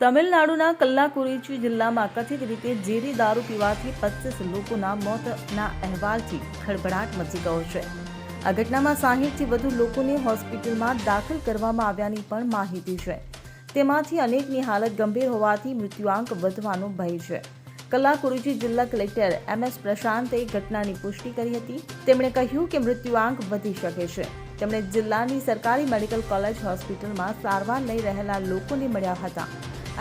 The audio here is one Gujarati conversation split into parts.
તમિલનાડુના કલ્લાકુરીચી જિલ્લામાં કથિત રીતે ઝેરી દારૂ પીવાથી પચીસ લોકોના મોતના અહેવાલથી ખળભળાટ મચી ગયો છે. આ ઘટનામાં સાહીઠથી વધુ લોકોને હોસ્પિટલમાં દાખલ કરવામાં આવ્યાની પણ માહિતી છે. તેમાંથી અનેકની હાલત ગંભીર હોવાથી મૃત્યુઆંક વધવાનો ભય છે. કલાકુરુચી જિલ્લા કલેક્ટર એમ એસ પ્રશાંતે ઘટનાની પુષ્ટિ કરી હતી. તેમણે કહ્યું કે મૃત્યુઆંક વધી શકે છે. તેમણે જિલ્લાની સરકારી મેડિકલ કોલેજ હોસ્પિટલમાં સારવાર લઈ રહેલા લોકોને મળ્યા હતા.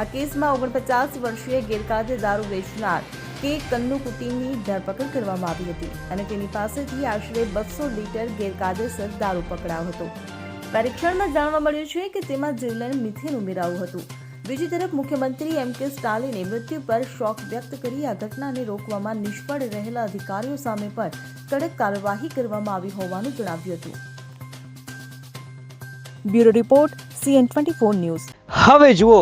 આ કેસમાં ઓગણપચાસ વર્ષીય ગેરકાયદે દારૂ વેચનાર કે કન્નુકુટીની ધરપકડ કરવામાં આવી હતી અને તેની પાસેથી આશરે બસો લીટર ગેરકાયદેસર દારૂ પકડાયો હતો. પરીક્ષણમાં જાણવા મળ્યું છે કે તેમાં જીવલેણ મિથેન ઉમેરાયું હતું. બીજી તરફ મુખ્યમંત્રી એમ કે સ્ટાલિને મૃત્યુ પર શોક વ્યક્ત કરી આ ઘટનાને રોકવામાં નિષ્ફળ રહેલા અધિકારીઓ સામે પણ કડક કાર્યવાહી કરવામાં આવી હોવાનું જણાવ્યું હતું. Bureau report CN twenty four news. હવે જુઓ